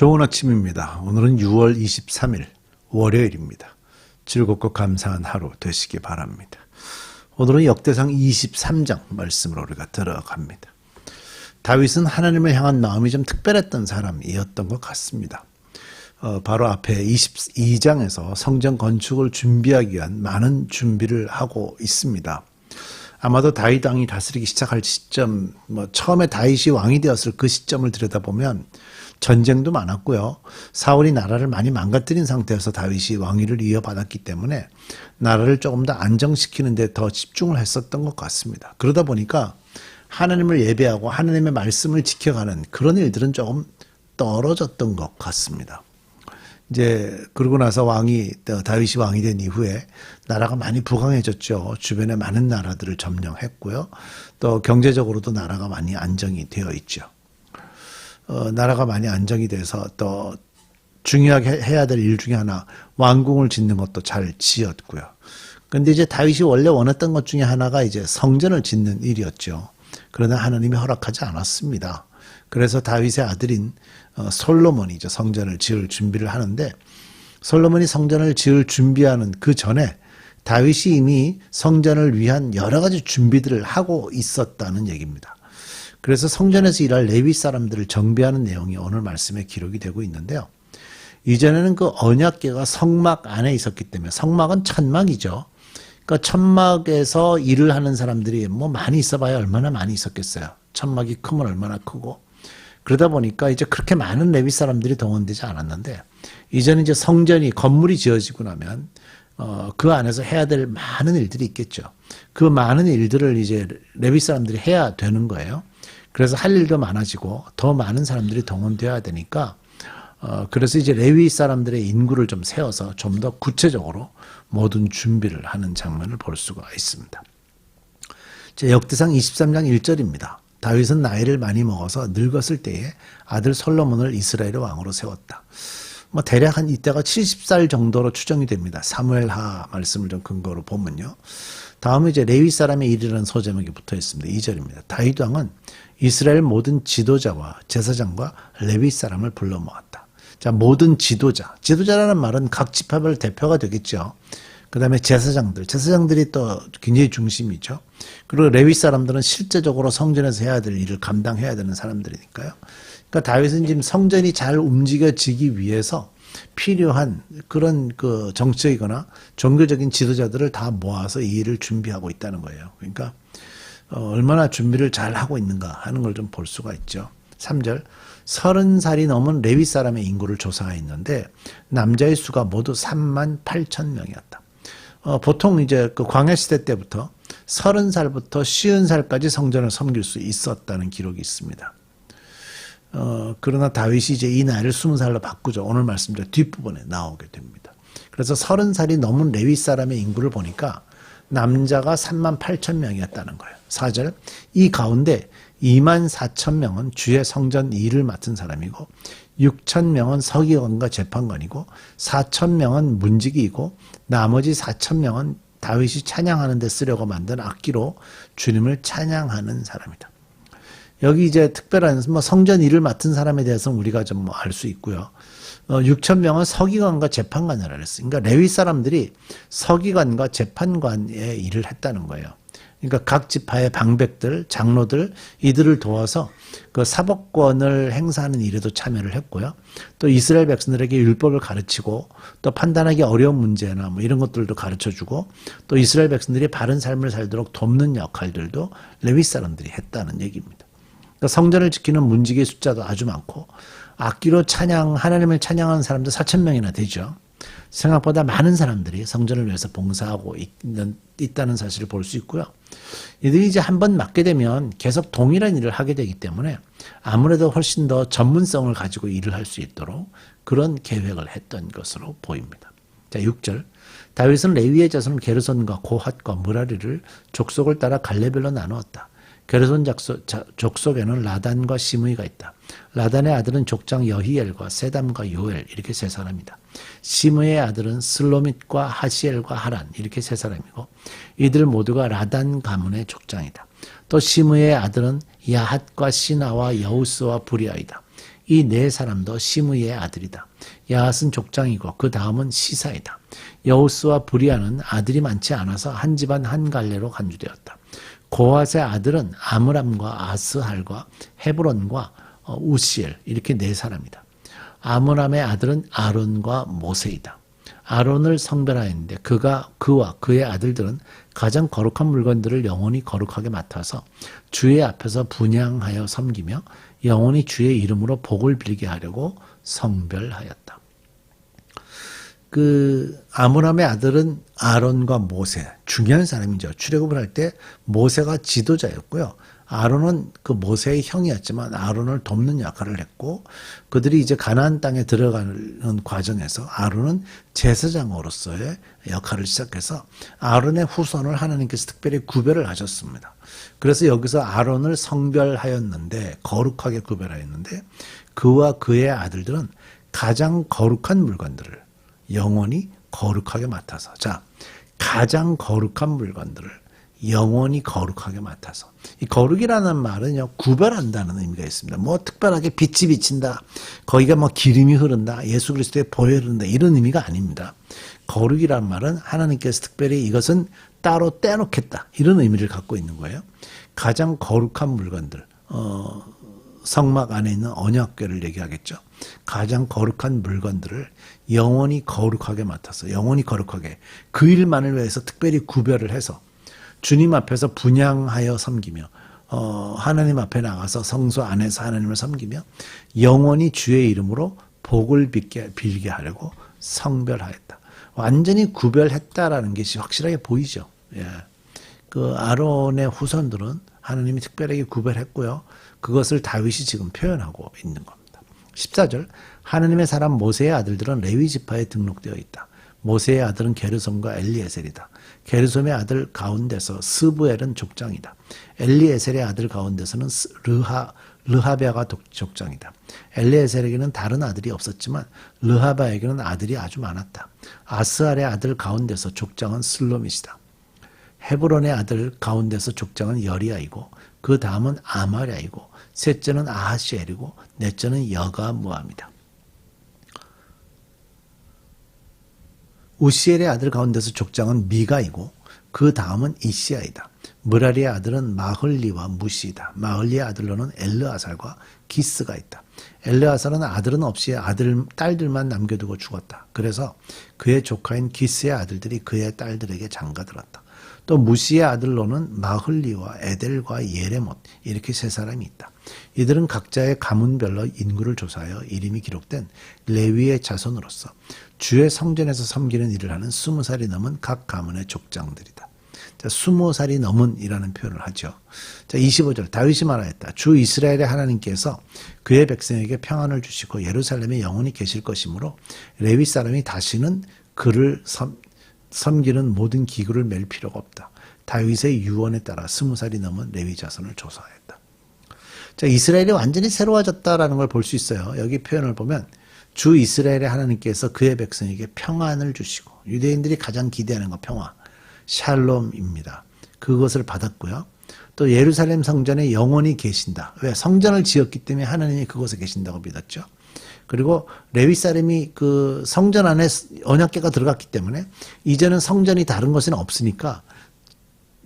좋은 아침입니다. 오늘은 6월 23일 월요일입니다. 즐겁고 감사한 하루 되시기 바랍니다. 오늘은 역대상 23장 말씀으로 우리가 들어갑니다. 다윗은 하나님을 향한 마음이 좀 특별했던 사람이었던 것 같습니다. 어, 바로 앞에 22장에서 성전 건축을 준비하기 위한 많은 준비를 하고 있습니다. 아마도 다윗 왕이 다스리기 시작할 시점, 뭐 처음에 다윗이 왕이 되었을 그 시점을 들여다보면 전쟁도 많았고요. 사울이 나라를 많이 망가뜨린 상태에서 다윗이 왕위를 이어받았기 때문에 나라를 조금 더 안정시키는 데 더 집중을 했었던 것 같습니다. 그러다 보니까 하나님을 예배하고 하나님의 말씀을 지켜가는 그런 일들은 조금 떨어졌던 것 같습니다. 이제 그러고 나서 왕이 다윗이 왕이 된 이후에 나라가 많이 부강해졌죠. 주변에 많은 나라들을 점령했고요. 또 경제적으로도 나라가 많이 안정이 되어 있죠. 어, 나라가 많이 안정이 돼서 또 중요하게 해야 될 일 중에 하나 왕궁을 짓는 것도 잘 지었고요. 근데 이제 다윗이 원래 원했던 것 중에 하나가 이제 성전을 짓는 일이었죠. 그러나 하나님이 허락하지 않았습니다. 그래서 다윗의 아들인 어, 솔로몬이 이제 성전을 지을 준비를 하는데 솔로몬이 성전을 지을 준비하는 그 전에 다윗이 이미 성전을 위한 여러 가지 준비들을 하고 있었다는 얘기입니다. 그래서 성전에서 일할 레위 사람들을 정비하는 내용이 오늘 말씀에 기록이 되고 있는데요. 이전에는 그 언약계가 성막 안에 있었기 때문에 성막은 천막이죠. 그러니까 천막에서 일을 하는 사람들이 뭐 많이 있어봐야 얼마나 많이 있었겠어요. 천막이 크면 얼마나 크고 그러다 보니까 이제 그렇게 많은 레위 사람들이 동원되지 않았는데 이제는 이제 성전이 건물이 지어지고 나면 어, 그 안에서 해야 될 많은 일들이 있겠죠. 그 많은 일들을 이제 레위 사람들이 해야 되는 거예요. 그래서 할 일도 많아지고 더 많은 사람들이 동원되어야 되니까 어, 그래서 이제 레위 사람들의 인구를 좀 세워서 좀 더 구체적으로 모든 준비를 하는 장면을 볼 수가 있습니다. 역대상 23장 1절입니다. 다윗은 나이를 많이 먹어서 늙었을 때에 아들 솔로몬을 이스라엘의 왕으로 세웠다. 뭐 대략 한 이때가 70살 정도로 추정이 됩니다. 사무엘하 말씀을 좀 근거로 보면요. 다음에 이제 레위 사람의 일이라는 소제목이 붙어 있습니다. 2절입니다. 다윗 왕은 이스라엘 모든 지도자와 제사장과 레위 사람을 불러 모았다. 자, 모든 지도자. 지도자라는 말은 각 지파별 대표가 되겠죠. 그 다음에 제사장들. 제사장들이 또 굉장히 중심이죠. 그리고 레위 사람들은 실제적으로 성전에서 해야 될 일을 감당해야 되는 사람들이니까요. 그러니까 다윗은 지금 성전이 잘 움직여지기 위해서 필요한 그런 그 정치적이거나 종교적인 지도자들을 다 모아서 이 일을 준비하고 있다는 거예요. 그러니까 어, 얼마나 준비를 잘 하고 있는가 하는 걸 좀 볼 수가 있죠. 3절 서른 살이 넘은 레위 사람의 인구를 조사했는데 남자의 수가 모두 3만 8천 명이었다. 어, 보통 이제 그 광야 시대 때부터 서른 살부터 쉬운 살까지 성전을 섬길 수 있었다는 기록이 있습니다. 어, 그러나 다윗이 이제 이 나이를 스무 살로 바꾸죠. 오늘 말씀대로 뒷부분에 나오게 됩니다. 그래서 서른 살이 넘은 레위 사람의 인구를 보니까 남자가 3만 8천 명이었다는 거예요. 4절. 이 가운데 2만 4천 명은 주의 성전 일을 맡은 사람이고 6천 명은 서기관과 재판관이고 4천 명은 문지기이고 나머지 4천 명은 다윗이 찬양하는 데 쓰려고 만든 악기로 주님을 찬양하는 사람이다. 여기 이제 특별한 뭐 성전 일을 맡은 사람에 대해서 우리가 좀 뭐 알 수 있고요. 어, 6천 명은 서기관과 재판관이라 그랬어요. 그러니까 레위 사람들이 서기관과 재판관의 일을 했다는 거예요. 그러니까 각 지파의 방백들, 장로들 이들을 도와서 그 사법권을 행사하는 일에도 참여를 했고요. 또 이스라엘 백성들에게 율법을 가르치고 또 판단하기 어려운 문제나 뭐 이런 것들도 가르쳐 주고 또 이스라엘 백성들이 바른 삶을 살도록 돕는 역할들도 레위 사람들이 했다는 얘기입니다. 그러니까 성전을 지키는 문지기의 숫자도 아주 많고 악기로 찬양 하나님을 찬양하는 사람도 4천 명이나 되죠. 생각보다 많은 사람들이 성전을 위해서 봉사하고 있는, 있다는 사실을 볼 수 있고요. 이들이 이제 한 번 맡게 되면 계속 동일한 일을 하게 되기 때문에 아무래도 훨씬 더 전문성을 가지고 일을 할 수 있도록 그런 계획을 했던 것으로 보입니다. 자, 6절. 다윗은 레위의 자손 게르손과 고핫과 무라리를 족속을 따라 갈래별로 나누었다. 게르손 족속에는 라단과 시므이가 있다. 라단의 아들은 족장 여히엘과 세담과 요엘 이렇게 세 사람이다. 시므의 아들은 슬로밋과 하시엘과 하란 이렇게 세 사람이고 이들 모두가 라단 가문의 족장이다. 또 시므의 아들은 야핫과 시나와 여우스와 부리아이다. 이 네 사람도 시므의 아들이다. 야핫은 족장이고 그 다음은 시사이다. 여우스와 브리아는 아들이 많지 않아서 한 집안 한 갈래로 간주되었다. 고핫의 아들은 아므람과 아스할과 헤브론과 어, 우시엘 이렇게 네 사람이다. 아므람의 아들은 아론과 모세이다. 아론을 성별하였는데 그가 그와 그의 아들들은 가장 거룩한 물건들을 영원히 거룩하게 맡아서 주의 앞에서 분양하여 섬기며 영원히 주의 이름으로 복을 빌게 하려고 성별하였다. 그 아므람의 아들은 아론과 모세 중요한 사람이죠. 출애굽을 할 때 모세가 지도자였고요. 아론은 그 모세의 형이었지만 아론을 돕는 역할을 했고 그들이 이제 가나안 땅에 들어가는 과정에서 아론은 제사장으로서의 역할을 시작해서 아론의 후손을 하나님께서 특별히 구별을 하셨습니다. 그래서 여기서 아론을 성별하였는데 거룩하게 구별하였는데 그와 그의 아들들은 가장 거룩한 물건들을 영원히 거룩하게 맡아서 자 가장 거룩한 물건들을 영원히 거룩하게 맡아서 이 거룩이라는 말은요 구별한다는 의미가 있습니다. 뭐 특별하게 빛이 비친다, 거기가 뭐 기름이 흐른다, 예수 그리스도의 보혈이 흐른다 이런 의미가 아닙니다. 거룩이란 말은 하나님께서 특별히 이것은 따로 떼놓겠다 이런 의미를 갖고 있는 거예요. 가장 거룩한 물건들, 어, 성막 안에 있는 언약궤를 얘기하겠죠. 가장 거룩한 물건들을 영원히 거룩하게 맡아서 영원히 거룩하게 그 일만을 위해서 특별히 구별을 해서 주님 앞에서 분양하여 섬기며 어, 하나님 앞에 나가서 성소 안에서 하나님을 섬기며 영원히 주의 이름으로 복을 빌게, 빌게 하려고 성별하였다. 완전히 구별했다라는 것이 확실하게 보이죠. 예. 그 아론의 후손들은 하나님이 특별하게 구별했고요. 그것을 다윗이 지금 표현하고 있는 겁니다. 14절 하나님의 사람 모세의 아들들은 레위 지파에 등록되어 있다. 모세의 아들은 게르솜과 엘리에셀이다. 게르솜의 아들 가운데서 스부엘은 족장이다. 엘리에셀의 아들 가운데서는 르하 르하베아가 족장이다. 엘리에셀에게는 다른 아들이 없었지만 르하바에게는 아들이 아주 많았다. 아스알의 아들 가운데서 족장은 슬로밋이다. 헤브론의 아들 가운데서 족장은 여리아이고 그 다음은 아마랴이고 셋째는 아하시엘이고 넷째는 여가무아입니다. 우시엘의 아들 가운데서 족장은 미가이고 그 다음은 이시아이다. 무라리의 아들은 마흘리와 무시이다. 마흘리의 아들로는 엘르아살과 기스가 있다. 엘르아살은 아들은 없이 아들 딸들만 남겨두고 죽었다. 그래서 그의 조카인 기스의 아들들이 그의 딸들에게 장가들었다. 또 무시의 아들로는 마흘리와 에델과 예레못 이렇게 세 사람이 있다. 이들은 각자의 가문별로 인구를 조사하여 이름이 기록된 레위의 자손으로서 주의 성전에서 섬기는 일을 하는 스무 살이 넘은 각 가문의 족장들이다. 자, 스무 살이 넘은이라는 표현을 하죠. 자, 25절 다윗이 말하였다. 주 이스라엘의 하나님께서 그의 백성에게 평안을 주시고 예루살렘에 영원히 계실 것이므로 레위 사람이 다시는 그를 섬, 섬기는 모든 기구를 맬 필요가 없다. 다윗의 유언에 따라 스무 살이 넘은 레위 자손을 조사하였다. 자, 이스라엘이 완전히 새로워졌다라는 걸 볼 수 있어요. 여기 표현을 보면 주 이스라엘의 하나님께서 그의 백성에게 평안을 주시고 유대인들이 가장 기대하는 거 평화, 샬롬입니다. 그것을 받았고요. 또 예루살렘 성전에 영원히 계신다. 왜? 성전을 지었기 때문에 하나님이 그곳에 계신다고 믿었죠. 그리고 레위 사람이 그 성전 안에 언약계가 들어갔기 때문에 이제는 성전이 다른 것은 없으니까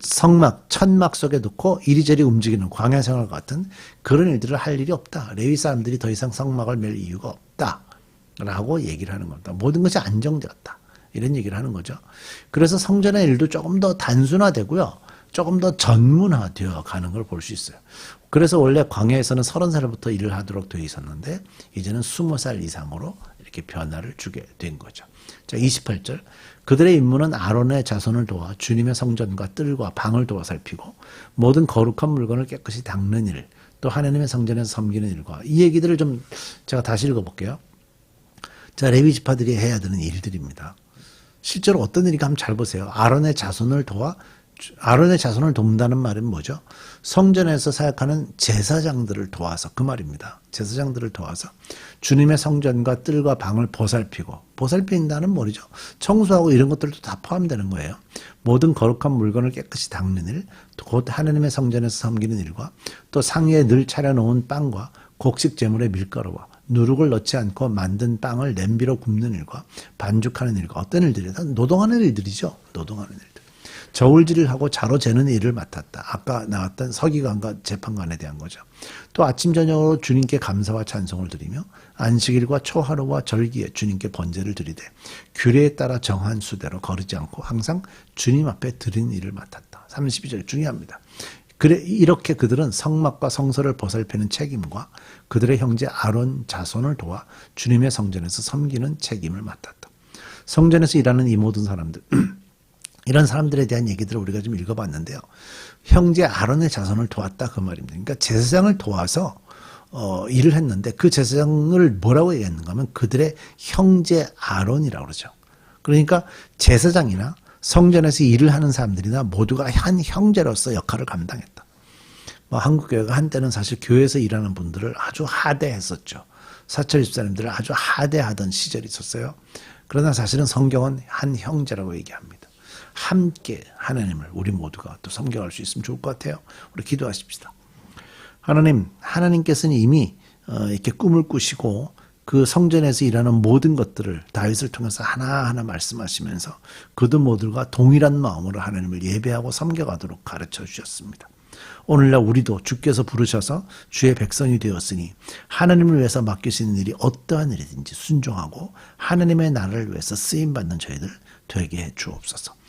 성막, 천막 속에 놓고 이리저리 움직이는 광야 생활 같은 그런 일들을 할 일이 없다. 레위 사람들이 더 이상 성막을 맬 이유가 없다. 라고 얘기를 하는 겁니다. 모든 것이 안정되었다. 이런 얘기를 하는 거죠. 그래서 성전의 일도 조금 더 단순화되고요. 조금 더 전문화되어 가는 걸 볼 수 있어요. 그래서 원래 광야에서는 서른 살부터 일을 하도록 되어 있었는데 이제는 스무 살 이상으로 이렇게 변화를 주게 된 거죠. 자, 28절. 그들의 임무는 아론의 자손을 도와 주님의 성전과 뜰과 방을 도와 살피고 모든 거룩한 물건을 깨끗이 닦는 일, 또 하나님의 성전에서 섬기는 일과 이 얘기들을 좀 제가 다시 읽어볼게요. 자, 레위 지파들이 해야 되는 일들입니다. 실제로 어떤 일인가 한번 잘 보세요. 아론의 자손을 도와 아론의 자손을 돕는다는 말은 뭐죠? 성전에서 사역하는 제사장들을 도와서 그 말입니다. 제사장들을 도와서 주님의 성전과 뜰과 방을 보살피고 보살핀다는 뭐죠? 청소하고 이런 것들도 다 포함되는 거예요. 모든 거룩한 물건을 깨끗이 닦는 일, 곧 하나님의 성전에서 섬기는 일과 또 상위에 늘 차려놓은 빵과 곡식 재물의 밀가루와 누룩을 넣지 않고 만든 빵을 냄비로 굽는 일과 반죽하는 일과 어떤 일들이 다 노동하는 일들이죠. 노동하는 일들. 저울질을 하고 자로 재는 일을 맡았다. 아까 나왔던 서기관과 재판관에 대한 거죠. 또 아침 저녁으로 주님께 감사와 찬송을 드리며 안식일과 초하루와 절기에 주님께 번제를 드리되 규례에 따라 정한 수대로 거르지 않고 항상 주님 앞에 드린 일을 맡았다. 32절 중요합니다. 그래 이렇게 그들은 성막과 성소를 보살피는 책임과 그들의 형제 아론 자손을 도와 주님의 성전에서 섬기는 책임을 맡았다. 성전에서 일하는 이 모든 사람들 이런 사람들에 대한 얘기들을 우리가 좀 읽어봤는데요. 형제 아론의 자손을 도왔다 그 말입니다. 그러니까 제사장을 도와서 어, 일을 했는데 그 제사장을 뭐라고 얘기했는가 하면 그들의 형제 아론이라고 그러죠. 그러니까 제사장이나 성전에서 일을 하는 사람들이나 모두가 한 형제로서 역할을 감당했다. 뭐 한국 교회가 한때는 사실 교회에서 일하는 분들을 아주 하대했었죠. 사철 집사님들을 아주 하대하던 시절이 있었어요. 그러나 사실은 성경은 한 형제라고 얘기합니다. 함께 하나님을 우리 모두가 또 섬겨갈 수 있으면 좋을 것 같아요. 우리 기도하십시다. 하나님, 하나님께서는 이미 어, 이렇게 꿈을 꾸시고 그 성전에서 일하는 모든 것들을 다윗을 통해서 하나하나 말씀하시면서 그들 모두가 동일한 마음으로 하나님을 예배하고 섬겨가도록 가르쳐 주셨습니다. 오늘날 우리도 주께서 부르셔서 주의 백성이 되었으니 하나님을 위해서 맡기시는 일이 어떠한 일이든지 순종하고 하나님의 나라를 위해서 쓰임 받는 저희들 되게 해 주옵소서.